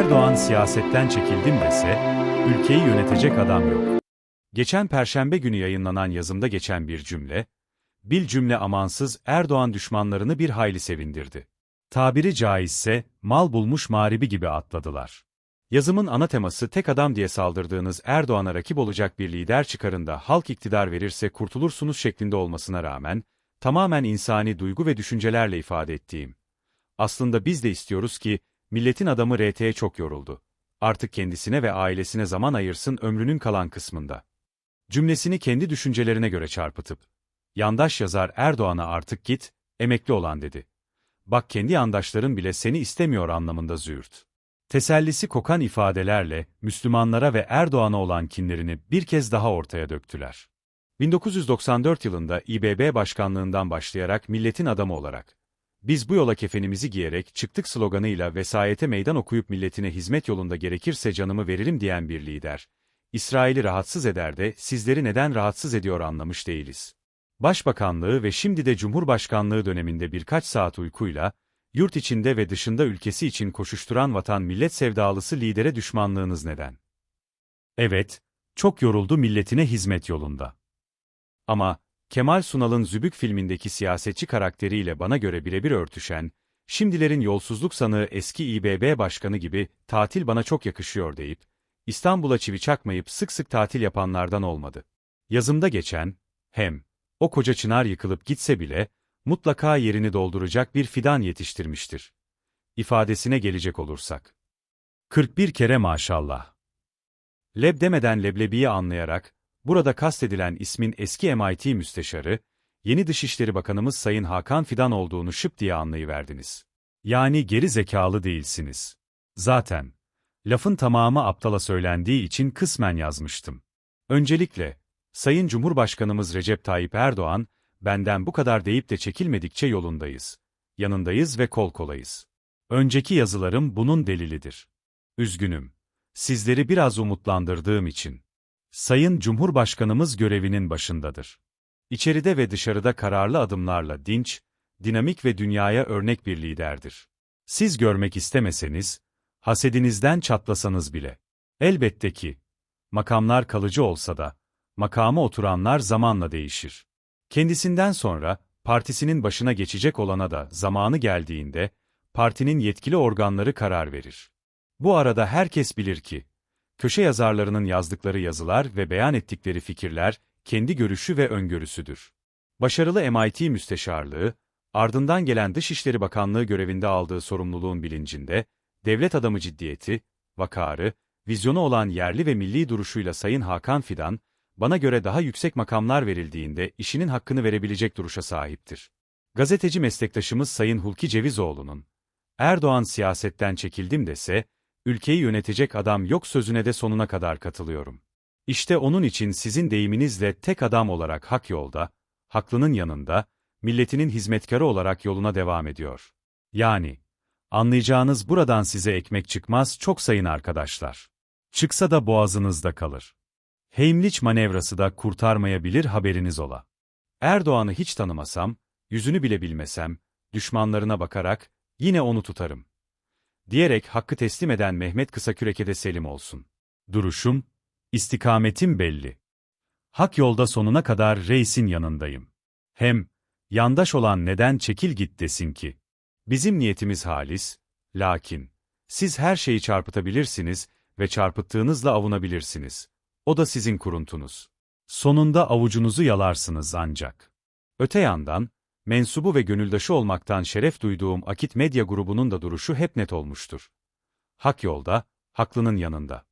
Erdoğan siyasetten çekildim dese, ülkeyi yönetecek adam yok. Geçen perşembe günü yayınlanan yazımda geçen bir cümle, bil cümle amansız Erdoğan düşmanlarını bir hayli sevindirdi. Tabiri caizse, mal bulmuş mağribi gibi atladılar. Yazımın ana teması tek adam diye saldırdığınız Erdoğan'a rakip olacak bir lider çıkarında halk iktidar verirse kurtulursunuz şeklinde olmasına rağmen, tamamen insani duygu ve düşüncelerle ifade ettiğim. Aslında biz de istiyoruz ki, milletin adamı RT'ye çok yoruldu. Artık kendisine ve ailesine zaman ayırsın ömrünün kalan kısmında. Cümlesini kendi düşüncelerine göre çarpıtıp, yandaş yazar Erdoğan'a artık git, emekli olan dedi. Bak kendi yandaşların bile seni istemiyor anlamında züğürt. Tesellisi kokan ifadelerle Müslümanlara ve Erdoğan'a olan kinlerini bir kez daha ortaya döktüler. 1994 yılında İBB başkanlığından başlayarak milletin adamı olarak, biz bu yola kefenimizi giyerek çıktık sloganıyla vesayete meydan okuyup milletine hizmet yolunda gerekirse canımı veririm diyen bir lider, İsrail'i rahatsız eder de sizleri neden rahatsız ediyor anlamış değiliz. Başbakanlığı ve şimdi de Cumhurbaşkanlığı döneminde birkaç saat uykuyla, yurt içinde ve dışında ülkesi için koşuşturan vatan millet sevdalısı lidere düşmanlığınız neden? Evet, çok yoruldu milletine hizmet yolunda. Ama, Kemal Sunal'ın Zübük filmindeki siyasetçi karakteriyle bana göre birebir örtüşen, şimdilerin yolsuzluk sanığı eski İBB başkanı gibi tatil bana çok yakışıyor deyip, İstanbul'a çivi çakmayıp sık sık tatil yapanlardan olmadı. Yazımda geçen, hem, o koca çınar yıkılıp gitse bile, mutlaka yerini dolduracak bir fidan yetiştirmiştir. İfadesine gelecek olursak. 41 kere maşallah. Leb demeden leblebiyi anlayarak, burada kastedilen ismin eski MIT müsteşarı, yeni Dışişleri Bakanımız Sayın Hakan Fidan olduğunu şıp diye anlayıverdiniz. Yani geri zekalı değilsiniz. Zaten, lafın tamamı aptala söylendiği için kısmen yazmıştım. Öncelikle, Sayın Cumhurbaşkanımız Recep Tayyip Erdoğan, benden bu kadar deyip de çekilmedikçe yolundayız. Yanındayız ve kol kolayız. Önceki yazılarım bunun delilidir. Üzgünüm. Sizleri biraz umutlandırdığım için. Sayın Cumhurbaşkanımız görevinin başındadır. İçeride ve dışarıda kararlı adımlarla dinç, dinamik ve dünyaya örnek bir liderdir. Siz görmek istemeseniz, hasedinizden çatlasanız bile. Elbette ki, makamlar kalıcı olsa da, makama oturanlar zamanla değişir. Kendisinden sonra, partisinin başına geçecek olana da zamanı geldiğinde, partinin yetkili organları karar verir. Bu arada herkes bilir ki, köşe yazarlarının yazdıkları yazılar ve beyan ettikleri fikirler, kendi görüşü ve öngörüsüdür. Başarılı MIT müsteşarlığı, ardından gelen Dışişleri Bakanlığı görevinde aldığı sorumluluğun bilincinde, devlet adamı ciddiyeti, vakarı, vizyonu olan yerli ve milli duruşuyla Sayın Hakan Fidan, bana göre daha yüksek makamlar verildiğinde işinin hakkını verebilecek duruşa sahiptir. Gazeteci meslektaşımız Sayın Hulki Cevizoğlu'nun, Erdoğan siyasetten çekildim dese, ülkeyi yönetecek adam yok sözüne de sonuna kadar katılıyorum. İşte onun için sizin deyiminizle tek adam olarak hak yolda, haklının yanında, milletinin hizmetkarı olarak yoluna devam ediyor. Yani, anlayacağınız buradan size ekmek çıkmaz çok sayın arkadaşlar. Çıksa da boğazınızda kalır. Heimlich manevrası da kurtarmayabilir haberiniz ola. Erdoğan'ı hiç tanımasam, yüzünü bile bilmesem, düşmanlarına bakarak, yine onu tutarım. Diyerek hakkı teslim eden Mehmet Kısaküreke'de selim olsun. Duruşum, istikametim belli. Hak yolda sonuna kadar reisin yanındayım. Hem, yandaş olan neden çekil git desin ki. Bizim niyetimiz halis, lakin, siz her şeyi çarpıtabilirsiniz ve çarpıttığınızla avunabilirsiniz. O da sizin kuruntunuz. Sonunda avucunuzu yalarsınız ancak. Öte yandan, mensubu ve gönüldaşı olmaktan şeref duyduğum Akit Medya grubunun da duruşu hep net olmuştur. Hak yolda, haklının yanında.